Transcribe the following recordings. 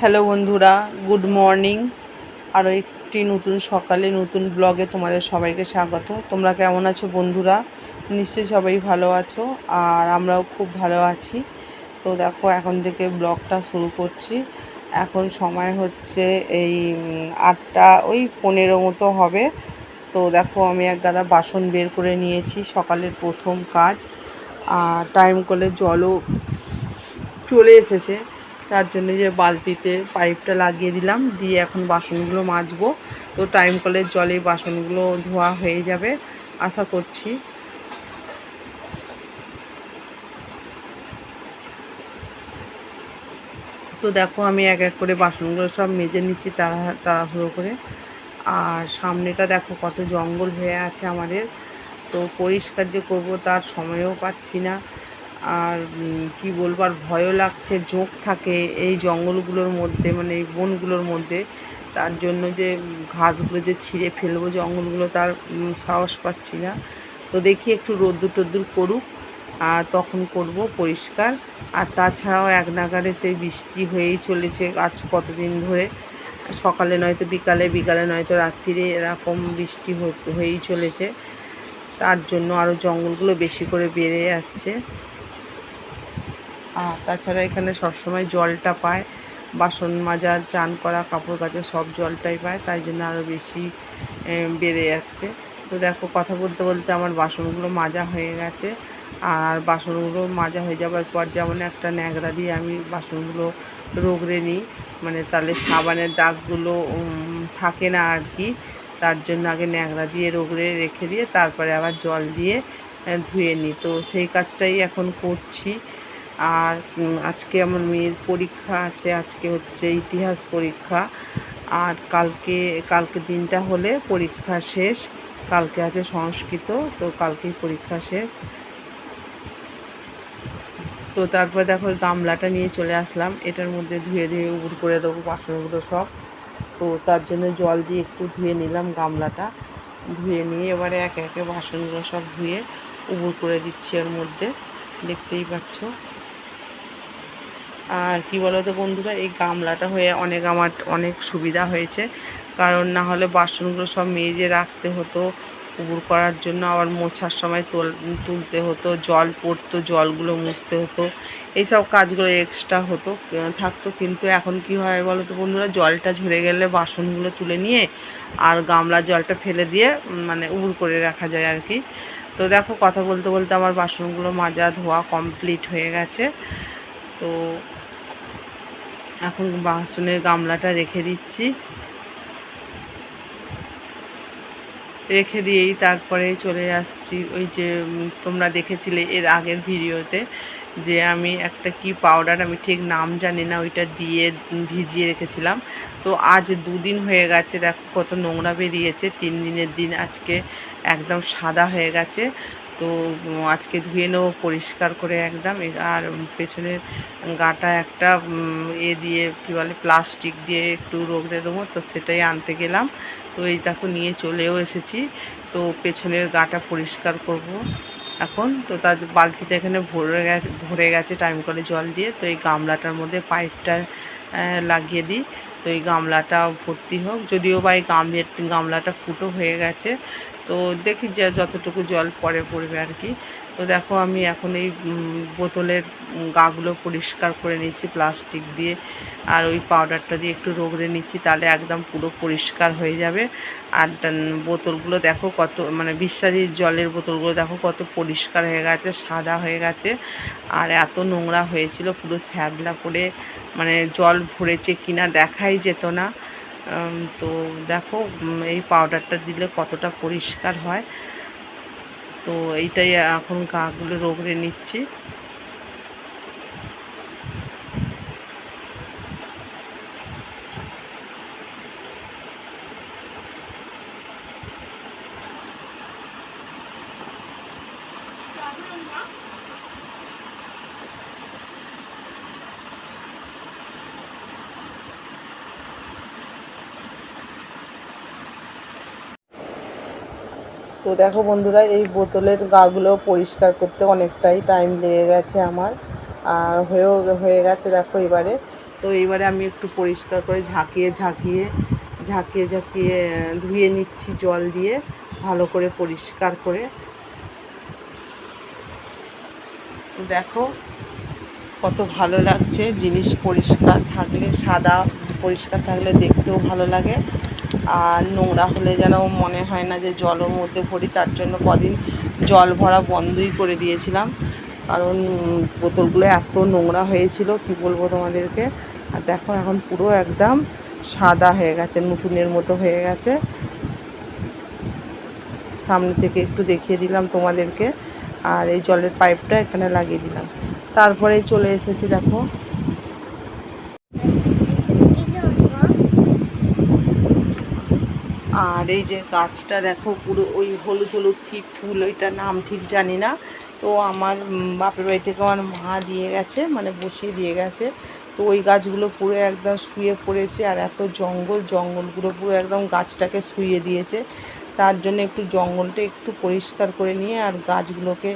Hello বন্ধুরা, good morning. আরও একটি নতুন সকালে নতুন ব্লগে তোমাদের সবাইকে স্বাগত। তোমরা কেমন আছো বন্ধুরা? নিশ্চয়ই সবাই ভালো আছো, আর আমরাও খুব ভালো আছি। তো দেখো, এখন থেকে ব্লগটা শুরু করছি। এখন সময় হচ্ছে এই আটটা, ওই পনেরো মতো হবে। তো দেখো, আমি এক গাদা বাসন বের করে নিয়েছি সকালের প্রথম কাজ। আর টাইম কলে জলও চলে এসেছে। তার জন্য যে বালতিতে পাইপটা লাগিয়ে দিলাম, দিয়ে এখন বাসনগুলো মাজবো। তো টাইম কলের জলে বাসনগুলো ধোয়া হয়ে যাবে, আশা করছি। তো দেখো আমি এক এক করে বাসনগুলো সব মেজে নিচ্ছি তাড়া তাড়াহুড়ো করে। আর সামনেটা দেখো কত জঙ্গল হয়ে আছে আমাদের। তো পরিষ্কার যে করব তার সময়ও পাচ্ছি না। আর কি বলব, আর ভয়ও লাগছে জোঁক থাকে এই জঙ্গলগুলোর মধ্যে মানে এই বনগুলোর মধ্যে। তার জন্য যে ঘাসগুলো যে ছিঁড়ে ফেলব জঙ্গলগুলো, তার সাহস পাচ্ছি না। তো দেখি একটু রোদ্দুর টোদ্দুর করুক, আর তখন করব পরিষ্কার। আর তাছাড়াও এক নাগারে সেই বৃষ্টি হয়েই চলেছে আজ কতদিন ধরে। সকালে নয়তো বিকালে বিকালে নয়তো রাত্রিরে এরকম বৃষ্টি হয়েই চলেছে। তার জন্য আরও জঙ্গলগুলো বেশি করে বেড়ে যাচ্ছে। আর তাছাড়া এখানে সবসময় জলটা পায়। বাসন মাজার, চান করা, কাপড় কাচা সব জলটাই পায়, তাই জন্য আরও বেশি বেড়ে যাচ্ছে। তো দেখো, কথা বলতে বলতে আমার বাসনগুলো মাজা হয়ে গেছে। আর বাসনগুলো মাজা হয়ে যাবার পর যেমন একটা ন্যাকড়া দিয়ে আমি বাসনগুলো রোগড়ে নিই। মানে তাহলে সাবানের দাগগুলো থাকে না আর কি। তার জন্য আগে ন্যাকড়া দিয়ে রোগড়ে রেখে দিয়ে তারপরে আবার জল দিয়ে ধুয়ে নিই। তো সেই কাজটাই এখন করছি। আর আজকে আমার মেয়ের পরীক্ষা আছে, আজকে হচ্ছে ইতিহাস পরীক্ষা। আর কালকে কালকে দিনটা হলে পরীক্ষা শেষ, কালকে আছে সংস্কৃত, তো কালকেই পরীক্ষা শেষ। তো তারপর দেখো গামলাটা নিয়ে চলে আসলাম, এটার মধ্যে ধুয়ে ধুয়ে উবুর করে দেবো বাসনগুলো সব। তো তার জন্য জল দিয়ে একটু ধুয়ে নিলাম গামলাটা। ধুয়ে নিয়ে এবারে একে একে বাসনগুলো সব ধুয়ে উবুর করে দিচ্ছি এর মধ্যে, দেখতেই পাচ্ছ। আর কি বলো তো বন্ধুরা, এই গামলাটা হয়ে অনেক আমার অনেক সুবিধা হয়েছে। কারণ না হলে বাসনগুলো সব মেজে রাখতে হতো উবুর করার জন্য আবার মোছার সময় তোল তুলতে হতো, জল পড়তো, জলগুলো মুছতে হতো। এইসব কাজগুলো এক্সট্রা হতো থাকতো। কিন্তু এখন কি হয় বলো তো বন্ধুরা, জলটা ঝরে গেলে বাসনগুলো তুলে নিয়ে আর গামলার জলটা ফেলে দিয়ে মানে উবুর করে রাখা যায় আর কি। তো দেখো কথা বলতে বলতে আমার বাসনগুলো মাজা ধোয়া কমপ্লিট হয়ে গেছে। তো এখন বাসনের গামলাটা রেখে দিচ্ছি। রেখে দিয়েই তারপরে চলে আসছি। ওই যে তোমরা দেখেছিলে এর আগের ভিডিওতে যে আমি একটা কি পাউডার আমি ঠিক নাম জানি না, ওইটা দিয়ে ভিজিয়ে রেখেছিলাম। তো আজ দুদিন হয়ে গেছে, দেখো কত নোংরা বেরিয়েছে। তিন দিনের দিন আজকে একদম সাদা হয়ে গেছে। তো আজকে ধুয়ে নেব পরিষ্কার করে একদম। আর পেছনের গাটা একটা এ দিয়ে কী বলে, প্লাস্টিক দিয়ে একটু রগড়ে দেবো, তো সেটাই আনতে গেলাম। তো এই দেখো নিয়ে চলেও এসেছি। তো পেছনের গাটা পরিষ্কার করব এখন। তো তার বালতিটা এখানে ভরে গেছে ভরে গেছে টাইম করে জল দিয়ে। তো এই গামলাটার মধ্যে পাইপটা লাগিয়ে দিই। তো এই গামলাটা ভর্তি হোক। যদিও বা এই গামলে, গামলাটা ফুটো হয়ে গেছে তো দেখি যে যতটুকু জল পরে পড়বে আর কি। তো দেখো আমি এখন এই বোতলের গাগুলো পরিষ্কার করে নিচ্ছি প্লাস্টিক দিয়ে। আর ওই পাউডারটা দিয়ে একটু রগড়ে নিচ্ছি, তাহলে একদম পুরো পরিষ্কার হয়ে যাবে। আর বোতলগুলো দেখো কত মানে বিশ্বারি জলের বোতলগুলো দেখো কত পরিষ্কার হয়ে গেছে, সাদা হয়ে গেছে। আর এত নোংরা হয়েছিল, পুরো স্যাদলা পড়ে মানে জল ভরেছে কিনা দেখাই যেত না। তো দেখো এই পাউডারটা দিলে কতটা পরিষ্কার হয়। তো এইটাই এখন গাগুলো রোগড়ে নিচ্ছি। তো দেখো বন্ধুরা, এই বোতলের গাগুলো পরিষ্কার করতে অনেকটাই টাইম লেগে গেছে আমার। আর হয়েও হয়ে গেছে দেখো এবারে। তো এইবারে আমি একটু পরিষ্কার করে ঝাঁকিয়ে ঝাঁকিয়ে ঝাঁকিয়ে ঝাঁকিয়ে ধুয়ে নিচ্ছি জল দিয়ে ভালো করে পরিষ্কার করে। দেখো কত ভালো লাগছে, জিনিস পরিষ্কার থাকলে, সাদা পরিষ্কার থাকলে দেখতেও ভালো লাগে। আর নোংরা হলে যেন মনে হয় না যে জলের মধ্যে ভরি, তার জন্য কদিন জল ভরা বন্ধই করে দিয়েছিলাম। কারণ বোতলগুলো এত নোংরা হয়েছিল, কি বলব তোমাদেরকে? আর দেখো এখন পুরো একদম সাদা হয়ে গেছে, নতুনের মতো হয়ে গেছে। সামনে থেকে একটু দেখিয়ে দিলাম তোমাদেরকে। আর এই জলের পাইপটা এখানে লাগিয়ে দিলাম। তারপরে চলে এসেছি, দেখো। আর এই যে গাছটা দেখো, পুরো ওই হলুদ হলুদ কি ফুল, ওইটার নাম ঠিক জানি না। তো আমার বাপের বাড়ি থেকে আমার মা দিয়ে গেছে মানে বসিয়ে দিয়ে গেছে। তো ওই গাছগুলো পুরো একদম শুয়ে পড়েছে আর এত জঙ্গল, জঙ্গলগুলো পুরো একদম গাছটাকে শুয়ে দিয়েছে। তার জন্য একটু জঙ্গলটা একটু পরিষ্কার করে নিয়ে আর গাছগুলোকে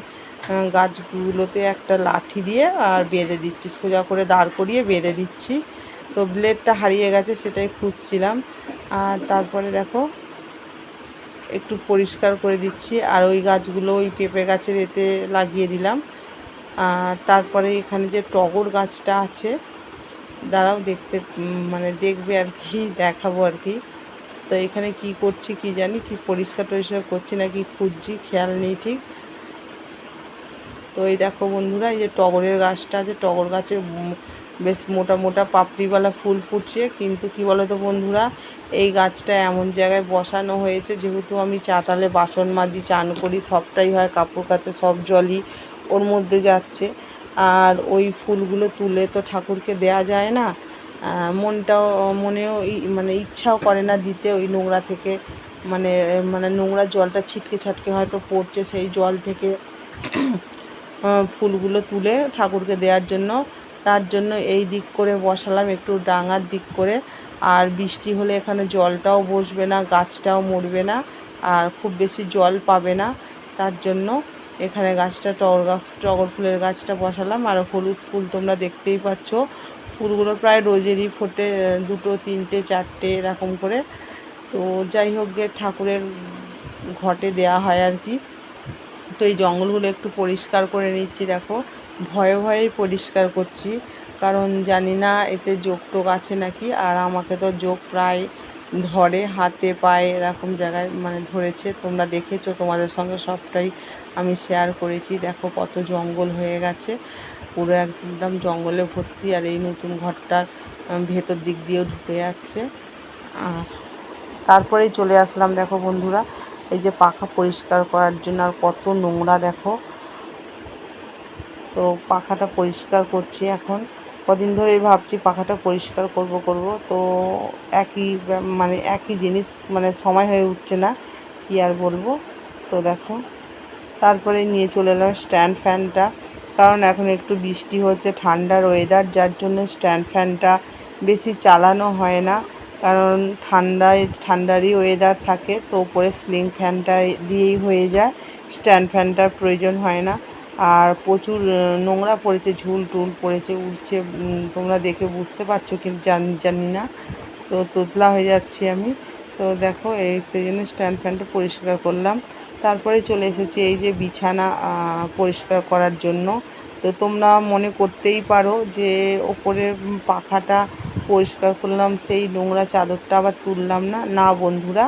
গাছগুলোতে একটা লাঠি দিয়ে আর বেঁধে দিচ্ছি, সোজা করে দাঁড় করিয়ে বেঁধে দিচ্ছি। তো ব্লেডটা হারিয়ে গেছে, সেটাই খুঁজছিলাম। আর তারপরে দেখো একটু পরিষ্কার করে দিচ্ছি। আর ওই গাছগুলো ওই পেঁপে গাছের এতে লাগিয়ে দিলাম। আর তারপরে এখানে যে টগর গাছটা আছে, দাঁড়াও দেখতে মানে দেখবে আর কি, দেখাবো আর কি। তো এখানে কি করছি কি জানি, কি পরিষ্কার টরিষ্কার করছি না কি খুঁজছি, খেয়াল নেই ঠিক। তো এই দেখো বন্ধুরা, এই যে টগরের গাছটা আছে, টগর গাছে উম বেশ মোটা মোটা পাপড়িওয়ালা ফুল ফুটছে। কিন্তু কি বলো তো বন্ধুরা, এই গাছটা এমন জায়গায় বসানো হয়েছে, যেহেতু আমি চাতালে বাসন মাজি, চান করি, সবটাই হয় কাপড় কাচে, সব জলই ওর মধ্যে যাচ্ছে। আর ওই ফুলগুলো তুলে তো ঠাকুরকে দেয়া যায় না। মনটাও, মনেও মানে ইচ্ছাও করে না দিতে। ওই নোংরা থেকে মানে মানে নোংরা জলটা ছিটকে ছাটকে হয়তো পড়ছে, সেই জল থেকে ফুলগুলো তুলে ঠাকুরকে দেওয়ার জন্য তার জন্য এই দিক করে বসালাম, একটু ডাঙার দিক করে। আর বৃষ্টি হলে এখানে জলটাও বসবে না, গাছটাও মরবে না, আর খুব বেশি জল পাবে না। তার জন্য এখানে গাছটা, টগর টগর ফুলের গাছটা বসালাম। আর হলুদ ফুল তোমরা দেখতেই পাচ্ছ। ফুলগুলো প্রায় রোজেরই ফোটে দুটো, তিনটে, চারটে, এরকম করে। তো যাই হোক গে ঠাকুরের ঘটে দেয়া হয় আর কি। তো এই জঙ্গলগুলো একটু পরিষ্কার করে নিচ্ছি, দেখো। ভয়ে ভয়েই পরিষ্কার করছি। কারণ জানি না এতে যোগ টোক আছে নাকি, আর আমাকে তো যোগ প্রায় ধরে হাতে পায়ে এরকম জায়গায় মানে ধরেছে। তোমরা দেখেছ, তোমাদের সঙ্গে সবটাই আমি শেয়ার করেছি। দেখো কত জঙ্গল হয়ে গেছে। পুরো একদম জঙ্গলে ভর্তি, আর এই নতুন ঘরটার ভেতর দিক দিয়েও ঢুকে যাচ্ছে। আর তারপরেই চলে আসলাম দেখো বন্ধুরা, এই যে পাখা পরিষ্কার করার জন্য আর কত নোংরা দেখো। তো পাখাটা পরিষ্কার করছি এখন। কদিন ধরেই ভাবছি পাখাটা পরিষ্কার করব করব। তো একই মানে একই জিনিস মানে সময় হয়ে উঠছে না, কি আর বলব? তো দেখো, তারপরে নিয়ে চলে এলাম স্ট্যান্ড ফ্যানটা। কারণ এখন একটু বৃষ্টি হচ্ছে ঠান্ডার ওয়েদার যার জন্য স্ট্যান্ড ফ্যানটা বেশি চালানো হয় না। কারণ ঠান্ডায়, ঠান্ডারই ওয়েদার থাকে, তো ওপরে স্লিং ফ্যানটা দিয়েই হয়ে যায়। স্ট্যান্ড ফ্যানটার প্রয়োজন হয় না। আর প্রচুর নোংরা পড়েছে, ঝুল টুল পড়েছে উঠছে তোমরা দেখে বুঝতে পারছ কিন্তু জানি না। তো তোতলা হয়ে যাচ্ছি আমি। তো দেখো, এই সেই জন্য স্ট্যান্ড ফ্যানটা পরিষ্কার করলাম। তারপরে চলে এসেছি এই যে বিছানা পরিষ্কার করার জন্য। তো তোমরা মনে করতেই পারো যে ওপরে পাখাটা পরিষ্কার করলাম, সেই নোংরা চাদরটা আবার তুললাম না। না বন্ধুরা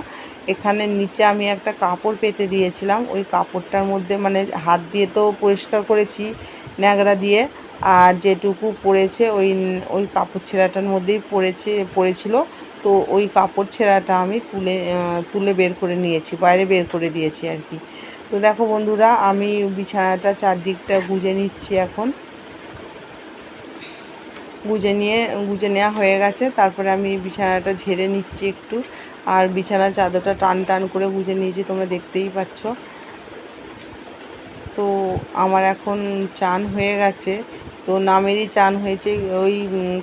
এখানে নিচে আমি একটা কাপড় পেতে দিয়েছিলাম। ওই কাপড়টার মধ্যে মানে হাত দিয়ে তো পরিষ্কার করেছি, ন্যাকড়া দিয়ে। আর যেটুকু পড়েছে ওই ওই কাপড় ছেঁড়াটার মধ্যেই পড়েছে, পড়েছিল। তো ওই কাপড় ছেঁড়াটা আমি তুলে তুলে বের করে নিয়েছি, বাইরে বের করে দিয়েছি আর কি। তো দেখো বন্ধুরা, আমি বিছানাটা চারদিকটা গুজে নিচ্ছি এখন। গুজে নিয়ে, গুজে নেওয়া হয়ে গেছে। তারপরে আমি বিছানাটা ঝেড়ে নিচ্ছি একটু। আর বিছানার চাদরটা টান টান করে গুজে নিয়েছি, তোমরা দেখতেই পাচ্ছ। তো আমার এখন চান হয়ে গেছে। তো নামেরই চান হয়েছে, ওই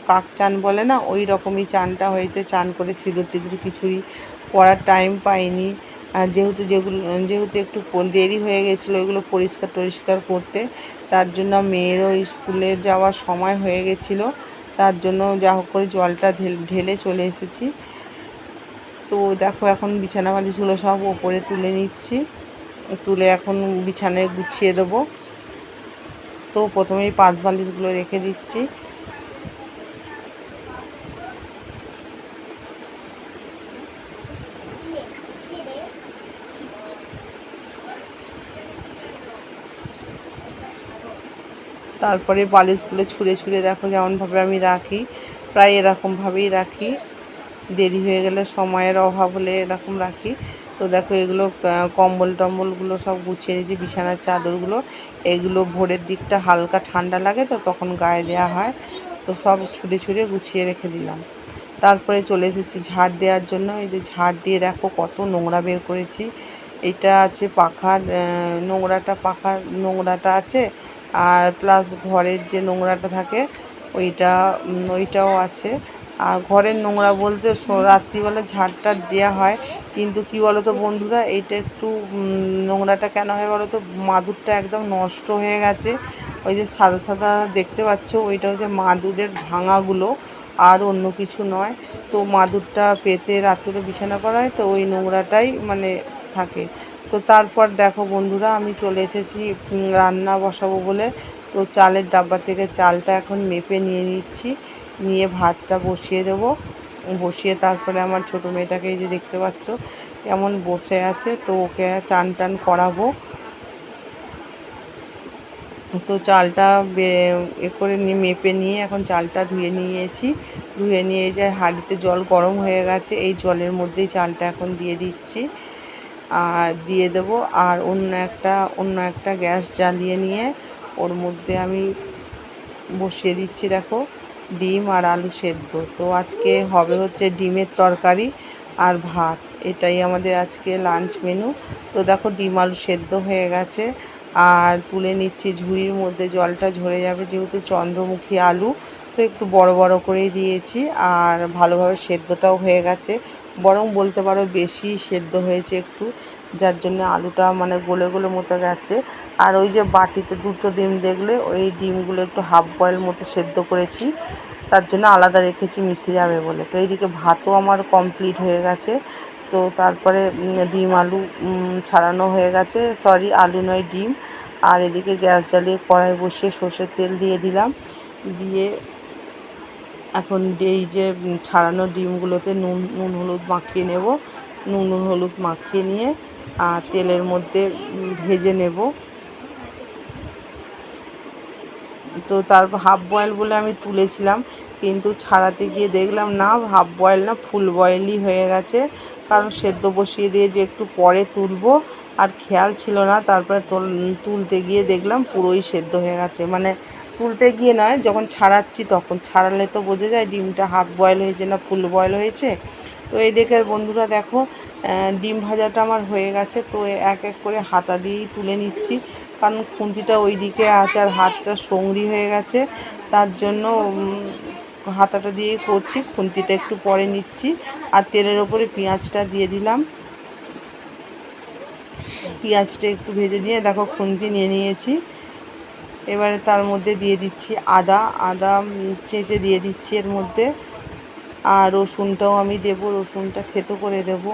কাক চান বলে না, ওই রকমই চানটা হয়েছে। চান করে সিঁদুর টিঁদুর কিছুই পরার টাইম পাইনি। আর যেহেতু যেগুলো, যেহেতু একটু দেরি হয়ে গেছিল ওইগুলো পরিষ্কার টরিষ্কার করতে, তার জন্য মেয়েরও স্কুলে যাওয়ার সময় হয়ে গেছিল। তার জন্য যা হোক করে জলটা ঢেলে চলে এসেছি। তো দেখো এখন বিছানা বালিশগুলো সব ওপরে তুলে নিচ্ছি। তুলে এখন বিছানায় গুছিয়ে দেবো। তো প্রথমেই পাঁচ বালিশগুলো রেখে দিচ্ছি। তারপরে বালিশগুলো ছুঁড়ে ছুঁড়ে দেখো যেমনভাবে আমি রাখি, প্রায় এরকমভাবেই রাখি। দেরি হয়ে গেলে সময়ের অভাব হলে এরকম রাখি। তো দেখো এগুলো কম্বল টম্বলগুলো সব গুছিয়ে নিয়েছি, বিছানার চাদরগুলো। এগুলো ভোরের দিকটা হালকা ঠান্ডা লাগে তো তখন গায়ে দেওয়া হয়। তো সব ছুঁড়ে ছুঁড়ে গুছিয়ে রেখে দিলাম। তারপরে চলে এসেছি ঝাড় দেওয়ার জন্য। এই যে ঝাড় দিয়ে দেখো কত নোংরা বের করেছি। এটা আছে পাখার নোংরাটা পাখার নোংরাটা আছে আর প্লাস ঘরের যে নোংরাটা থাকে, ওইটা ওইটাও আছে। ঘরের নোংরা বলতে রাত্রিবেলা ঝাড় দেওয়া হয়। কিন্তু কি বলো তো বন্ধুরা, এইটা একটু নোংরাটা কেন হয় বলো তো মাদুরটা একদম নষ্ট হয়ে গেছে। ওই যে সাদা সাদা দেখতে পাচ্ছ, ওইটা হচ্ছে মাদুরের ভাঙাগুলো আর অন্য কিছু নয়। তো মাদুরটা পেতে রাত্রে বিছানা করা হয় তো ওই নোংরাটাই মানে থাকে। তো তারপর দেখো বন্ধুরা, আমি চলে এসেছি রান্না বসাবো বলে। তো চালের ডাব্বা থেকে চালটা এখন মেপে নিয়ে নিচ্ছি। নিয়ে ভাতটা বসিয়ে দেবো। বসিয়ে তারপরে আমার ছোটো মেয়েটাকে এই যে দেখতে পাচ্ছ, কেমন বসে আছে, তো ওকে চান টান করাবো। তো চালটা এ করে নিয়ে মেপে নিয়ে এখন চালটা ধুয়ে নিয়েছি। ধুয়ে নিয়ে যায় হাঁড়িতে জল গরম হয়ে গেছে, এই জলের মধ্যেই চালটা এখন দিয়ে দিচ্ছি। আর দিয়ে দেব, আর অন্য একটা অন্য একটা গ্যাস জ্বালিয়ে নিয়ে ওর মধ্যে আমি বসিয়ে দিচ্ছি, দেখো। ডিম আর আলু সেদ্ধ। তো আজকে হবে হচ্ছে ডিমের তরকারি আর ভাত। এটাই আমাদের আজকে লাঞ্চ মেনু তো দেখো ডিম আলু সেদ্ধ হয়ে গেছে। আর তুলে নিচ্ছি ঝুড়ির মধ্যে, জলটা ঝরে যাবে যেহেতু চন্দ্রমুখী আলু। তো একটু বড় বড় করেই দিয়েছি আর ভালোভাবে সেদ্ধটাও হয়ে গেছে। বরং বলতে পারো বেশি সেদ্ধ হয়েছে একটু। যার জন্য আলুটা মানে গলে গলে মতো গেছে। আর ওই যে বাটিতে দুটো ডিম দেখলে ওই ডিমগুলো একটু হাফ বয়েল মতো সেদ্ধ করেছি। তার জন্য আলাদা রেখেছি, মিশে যাবে বলে। তো এইদিকে ভাতও আমার কমপ্লিট হয়ে গেছে। তো তারপরে ডিম আলু ছাড়ানো হয়ে গেছে। সরি আলু নয়, ডিম। আর এদিকে গ্যাস জ্বালিয়ে কড়াই বসিয়ে সর্ষের তেল দিয়ে দিলাম। দিয়ে এখন এই যে ছাড়ানো ডিমগুলোতে নুন নুন হলুদ মাখিয়ে নেব। নুন, হলুদ মাখিয়ে নিয়ে তেলের মধ্যে ভেজে নেব। তো তারপর হাফ বয়েল বলে আমি তুলেছিলাম, কিন্তু ছাড়াতে গিয়ে দেখলাম না হাফ বয়েল না ফুল বয়েলই হয়ে গেছে। কারণ সেদ্ধ বসিয়ে দিয়ে যে একটু পরে তুলবো, আর খেয়াল ছিল না, তারপরে তুলতে গিয়ে দেখলাম পুরোই সেদ্ধ হয়ে গেছে। মানে তুলতে গিয়ে নয়, যখন ছাড়াচ্ছি তখন। ছাড়ালে তো বোঝা যায় ডিমটা হাফ বয়েল হয়েছে না ফুল বয়েল হয়েছে। তো এই দেখে বন্ধুরা দেখো ডিম ভাজাটা আমার হয়ে গেছে, তো এক এক করে হাতা দিয়েই তুলে নিচ্ছি। কারণ খুন্তিটা ওই দিকে আছে আর হাতটা সঙ্গি হয়ে গেছে, তার জন্য হাতাটা দিয়ে করছি, খুন্তিটা একটু পরে নিচ্ছি। আর তেলের ওপরে পেঁয়াজটা দিয়ে দিলাম। পেঁয়াজটা একটু ভেজে নিয়ে দেখো খুন্তি নিয়ে নিয়েছি। এবারে তার মধ্যে দিয়ে দিচ্ছি আদা আদা চেঁচে দিয়ে দিচ্ছি এর মধ্যে। আর রসুনটাও আমি দেবো, রসুনটা থেতো করে দেব।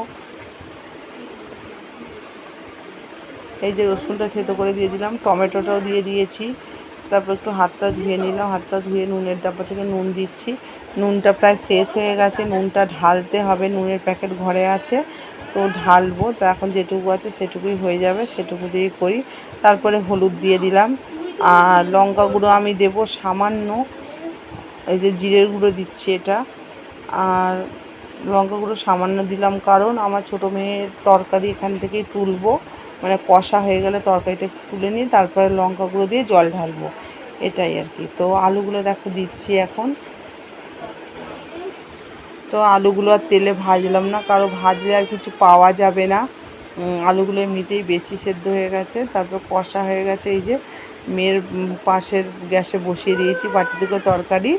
এই যে রসুনটা থেতো করে দিয়ে দিলাম, টমেটোটাও দিয়ে দিয়েছি। তারপর একটু হাতটা ধুয়ে নিলাম, হাতটা ধুয়ে নুনের ডাব্বা থেকে নুন দিচ্ছি। নুনটা প্রায় শেষ হয়ে গেছে, নুনটা ঢালতে হবে, নুনের প্যাকেট ঘরে আছে। তো ঢালবো, তো এখন যেটুকু আছে সেটুকুই হয়ে যাবে, সেটুকু দিয়ে করি। তারপরে হলুদ দিয়ে দিলাম। আর লঙ্কা গুঁড়ো আমি দেব সামান্য, এই যে জিরের গুঁড়ো দিচ্ছি এটা। আর লঙ্কা গুঁড়ো সামান্য দিলাম, কারণ আমার ছোটো মেয়ের তরকারি এখান থেকেই তুলবো। মানে কষা হয়ে গেলে তরকারিটা তুলে নিই তারপরে লঙ্কা গুঁড়ো দিয়ে জল ঢালবো। এটাই আর কি। তো আলুগুলো দেখো দিচ্ছি এখন। তো আলুগুলো আর তেলে ভাজলাম না, কারও ভাজলে আর কিছু পাওয়া যাবে না। আলুগুলো এমনিতেই বেশি সেদ্ধ হয়ে গেছে, তারপর কষা হয়ে গেছে এই যে। মেয়ের পাশের গ্যাসে বসিয়ে দিয়েছি বাটি থেকে তরকারি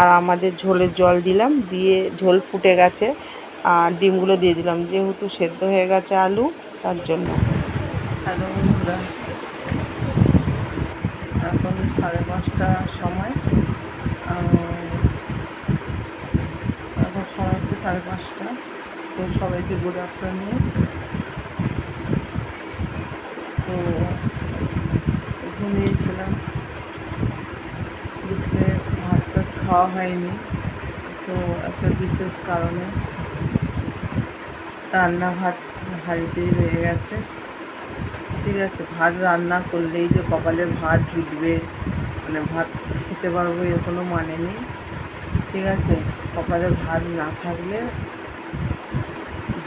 আর আমাদের ঝোলের জল দিলাম, দিয়ে ঝোল ফুটে গেছে আর ডিমগুলো দিয়ে দিলাম। যেহেতু সেদ্ধ হয়ে গেছে আলু, তার জন্য। এখন সাড়ে পাঁচটার সময়। এখন সময় হচ্ছে সাড়ে পাঁচটা। তো সবাইকে গুড আফটারনুন তো ঘুমিয়েছিলাম দুপুরে ভাত টাত খাওয়া হয়নি। তো একটা বিশেষ কারণে রান্না ভাত হাঁড়িতেই রয়ে গেছে। ঠিক আছে, ভাত রান্না করলেই যে কপালে ভাত জুটবে মানে ভাত খেতে পারব এর কোনো মানে নেই। ঠিক আছে, কপালে ভাত না থাকলে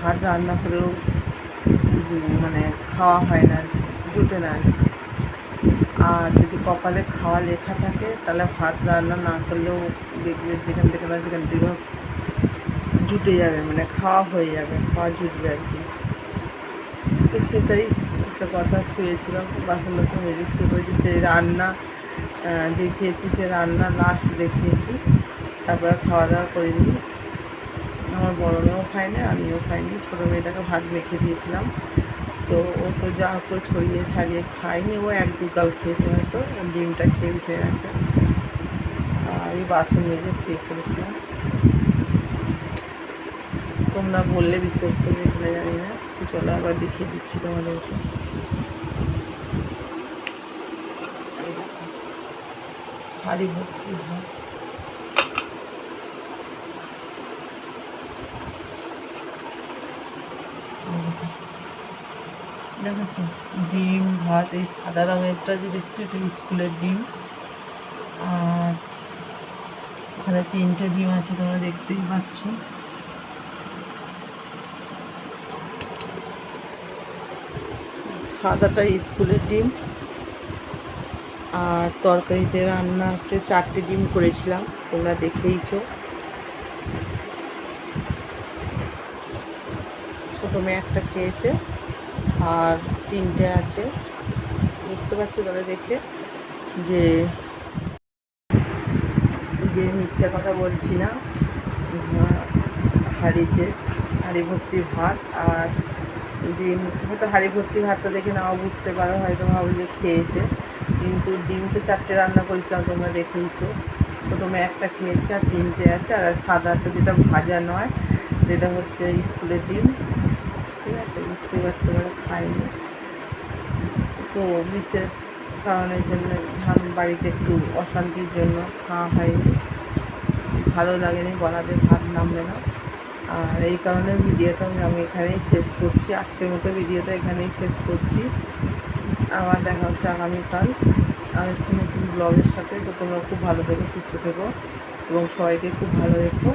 ভাত রান্না করেও মানে খাওয়া হয় না, জুটে না আর কি। আর যদি কপালে খাওয়া লেখা থাকে, তাহলে ভাত রান্না না করলেও দেখবে যেখান থেকে না যেখান থেকে জুটে যাবে মানে খাওয়া হয়ে যাবে, খাওয়া জুটবে আর কি। তো সেটাই একটা কথা শুয়েছিলাম, বাসন বাসন মেজে শুয়ে পড়েছি, সেই রান্না দেখিয়েছি সে রান্না লাস্ট দেখিয়েছি, তারপরে খাওয়া দাওয়া করিনি। আমার বড় মেয়েও খায়নি, আমিও খাইনি, ছোটো মেয়েটাকে ভাত মেখে দিয়েছিলাম। তো ও তো যা করে ছড়িয়ে ছাড়িয়ে খায়নি। ও এক দু গাল খেয়েছে হয়তো ও ডিমটা খেয়ে উঠে গেছে। আর আমি বাসন মেজে শুয়ে পড়েছিলাম। তোমরা বললে বিশ্বাস করবে কিনা জানি না। তো চলো আবার দেখিয়ে দিচ্ছি তোমাদেরকে। এই হাঁড়ি ভর্তি ভাত। দেখাচ্ছ। ডিম, ভাত, এই সাদা রঙেরটা যে দেখছ, এটা স্কুলের ডিম। আর ওখানে তিনটে ডিম আছে, তোমরা দেখতেই পাচ্ছ। সাদাটা স্কুলের ডিম। আর তরকারিতে রান্না হচ্ছে চারটে ডিম করেছিলাম, তোমরা দেখেইছো। ছোটো মেয়ে একটা খেয়েছে। আর তিনটে আছে। বুঝতে পারছ তাহলে দেখে যে যে মিথ্যা কথা বলছি না, হাঁড়িতে, হাঁড়ি ভর্তি ভাত আর ডিম। হয়তো হাঁড়ি ভর্তি ভাতটা দেখে নাও, বুঝতে পারো, হয়তো ভাবো যে খেয়েছে। কিন্তু ডিম তো চারটে রান্না করেছিলাম, তোমরা দেখেইছো। প্রথমে একটা খেয়েছে আর তিনটে আছে, আর সাদাটা যেটা ভাজা নয়, সেটা হচ্ছে স্কুলের ডিম। ঠিক আছে বুঝতে পারছ ওরা খায়নি তো বিশেষ কারণের জন্য ঝাম বাড়িতে একটু অশান্তির জন্য খাওয়া হয়নি। ভালো লাগেনি, গলাতে ভাত নামবে না। আর এই কারণে ভিডিওটা আমি এখানেই শেষ করছি। আজকের মতো ভিডিওটা এখানেই শেষ করছি। আমার দেখা হচ্ছে আগামীকাল আর একটু নতুন ব্লগের সাথে। তো তোমরা খুব ভালো থেকো, সুস্থ থেকো এবং সবাইকে খুব ভালো রেখো।